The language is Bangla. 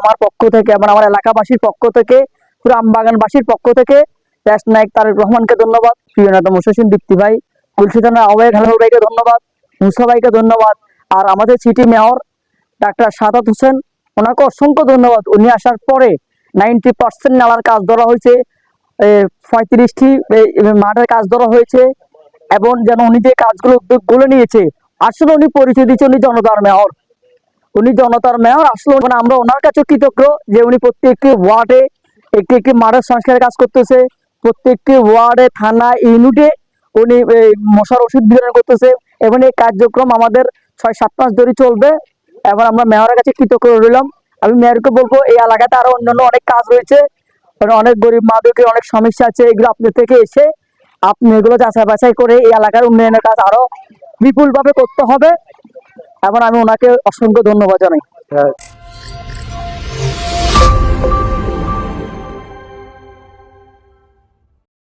আমার পক্ষ থেকে এবং আমার এলাকাবাসীর পক্ষ থেকে, পুরো আমবাগানবাসীর পক্ষ থেকে, দেশ নায়ক তারেক রহমানকে ধন্যবাদ, প্রিয় নেতা মুশাসিন দীপ্তি ভাই তুলসী থানার আহ্বায়ক হালাল ভাইকে ধন্যবাদ, মুসা ভাইকে ধন্যবাদ, আর আমাদের city mayor doctor Sadat Hossain, ওনাকে অসংখ্য ধন্যবাদ। উনি আসার পরে নাইনটি পার্সেন্ট নালার কাজ ধরা হয়েছে পঁয়ত্রিশটি মাঠের কাজ ধরা হয়েছে, এবং যেন উনি যে কাজগুলো উদ্যোগ উদ্যোগগুলো নিয়েছে, আসলে উনি পরিচয় দিচ্ছে উনি জনতার মেয়র। উনি জনতার মেয়র। আসলো মানে আমরা ওনার কাছে কৃতজ্ঞ যে উনি প্রত্যেকটি ওয়ার্ডে একটি একটি মাঠের সংস্কারের কাজ করতেছে। প্রত্যেকটি ওয়ার্ডে, থানা, ইউনিটে উনি মশার ওষুধ বিতরণ করতেছে এবং এই কার্যক্রম আমাদের ছয় সাত মাস ধরে চলবে। এবং আমরা মেয়রের কাছে কৃতজ্ঞ রইলাম। আমি মেয়রকে বলব, এই এলাকাতে আরও অন্যান্য অনেক কাজ রয়েছে। মানে অনেক গরিব মাদকের অনেক সমস্যা আছে। এগুলো আপনার থেকে এসে আপনি এগুলো যাচাই বাছাই করে এই এলাকার উন্নয়নের কাজ আরও বিপুল ভাবে করতে হবে। এবং আমি ওনাকে অসংখ্য ধন্যবাদ জানাই।